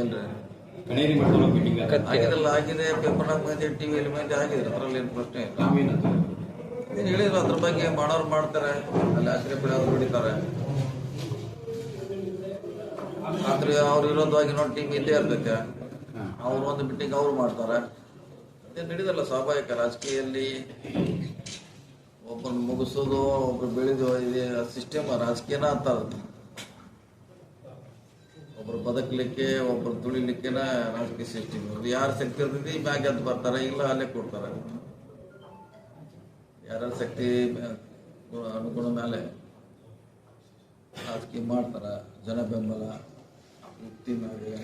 ಏನ್ರಿ? ಕಣೇರಿ ಮಠದೊಳಗೆ ಮೀಟಿಂಗ್ ಆಗಿದೆಲ್ಲ ಆಗಿದೆ. ಪೇಪರ್ನಾಗ ಮಂದಿ ಟಿವಿಯಲ್ಲಿ ಮಂದಿ ಆಗಿದೆ. ಅದ್ರಲ್ಲಿ ಏನು ಪ್ರಶ್ನೆ ಇಲ್ಲ. ಏನು ಹೇಳಿದ್ರು ಅದ್ರ ಬಗ್ಗೆ ಮಾಡೋರು ಮಾಡ್ತಾರೆ ಅಲ್ಲಿ ಆಶ್ರಯ ಪಡೆಯೋರು ಬಿಡಿತಾರೆ ಆದ್ರೆ ಅವ್ರು ಇರೋದಾಗಿ ನೋಡಿ ಟೀಮ್ ಇಲ್ಲೇ ಇರ್ತೈತೆ. ಅವ್ರು ಒಂದು ಮೀಟಿಂಗ್ ಅವ್ರು ಮಾಡ್ತಾರೆ. ಅದೇನು ನಡೀದಲ್ಲ ಸ್ವಾಭಾವಿಕ ರಾಜಕೀಯಲ್ಲಿ ಒಬ್ಬರನ್ನ ಮುಗಿಸೋದು ಒಬ್ರು ಬೆಳೆದು ಇದೆ ಸಿಸ್ಟಮ್ ರಾಜಕೀಯನ ಅಂತ. ಒಬ್ರು ಬದುಕಲಿಕ್ಕೆ ಒಬ್ರು ತುಳಿಲಿಕ್ಕೆನ ರಾಜಕೀಯ ಸಿಸ್ಟಮ್ ಯಾರು ಶಕ್ತಿ ಇರ್ತೈತಿ ಮ್ಯಾಗ ಅಂತ ಬರ್ತಾರೆ ಇಲ್ಲ ಅಲ್ಲೇ ಕೊಡ್ತಾರೆ. ಯಾರ್ಯಾರ ಶಕ್ತಿ ಅನುಗುಣ ಮೇಲೆ ರಾಜಕೀಯ ಮಾಡ್ತಾರೆ ಜನ ಬೆಂಬಲ ಯುಕ್ತಿ ಮ್ಯಾಗೆ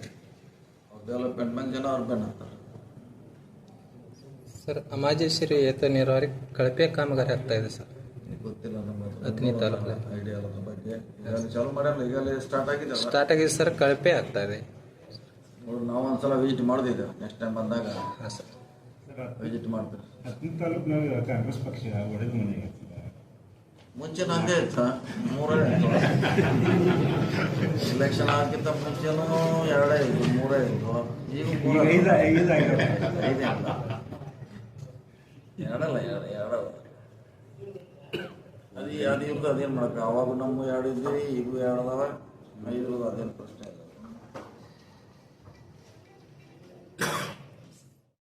ಅವ್ರ ಡೆವಲಪ್ಮೆಂಟ್ ಮ್ಯಾಗ ಜನ ಅವ್ರ ಬೆನ್ ಹಾಕ್ತಾರೆ ಸರ್ ಅಮಾಜೇಶ್ವರಿ ಏತ ನೀರಾವರಿ ಕಳಪೆ ಕಾಮಗಾರಿ ಆಗ್ತಾ ಇದೆ ಸರ್. ಗೊತ್ತಿಲ್ಲ ನಮ್ಮ ಹತ್ತನೇ ತಾಲೂಕು. ಐಡಿಯಾ ಅದ್ರ ಬಗ್ಗೆ. ಚಾಲು ಸ್ಟಾರ್ಟ್ ಆಗಿದೆ ಸ್ಟಾರ್ಟ್ ಆಗಿದೆ ಸರ್ ಕಳಪೆ ಆಗ್ತಾ ಇದೆ. ನೋಡಿ ನಾವು ಒಂದ್ಸಲ ವಿಸಿಟ್ ಮಾಡಿದ್ದೆ ನೆಕ್ಸ್ಟ್ ಟೈಮ್ ಬಂದಾಗ. ಹಾಂ ಸರ್ ವಿಸಿಟ್ ಮಾಡ್ತೀವಿ. ಹತ್ತನೇ ತಾಲೂಕಿನಾಗ ಕಾಂಗ್ರೆಸ್ ಪಕ್ಷ ಒಡೆದ ಮನೆಗೆ ಮುಂಚೆ ಹಂಗೆ ಇತ್ತು ಮೂರೇ ಇಲೆಕ್ಷನ್ ಆಗಿಂತ ಮುಂಚೆನೂ ಎರಡೇ ಇತ್ತು ಮೂರೇ ಇತ್ತು. ಈಗ ಮೂರೇ ಐದು ಎರಡಲ್ಲ ಎರಡು ಎರಡಲ್ಲ ಅದು ಅದು ಇರ್ದು ಅದೇನು ಮಾಡಕ್ಕ ಅವಾಗ ನಮ್ಮ ಎರಡು ಇದ್ವಿ ಈಗೂ ಎರಡು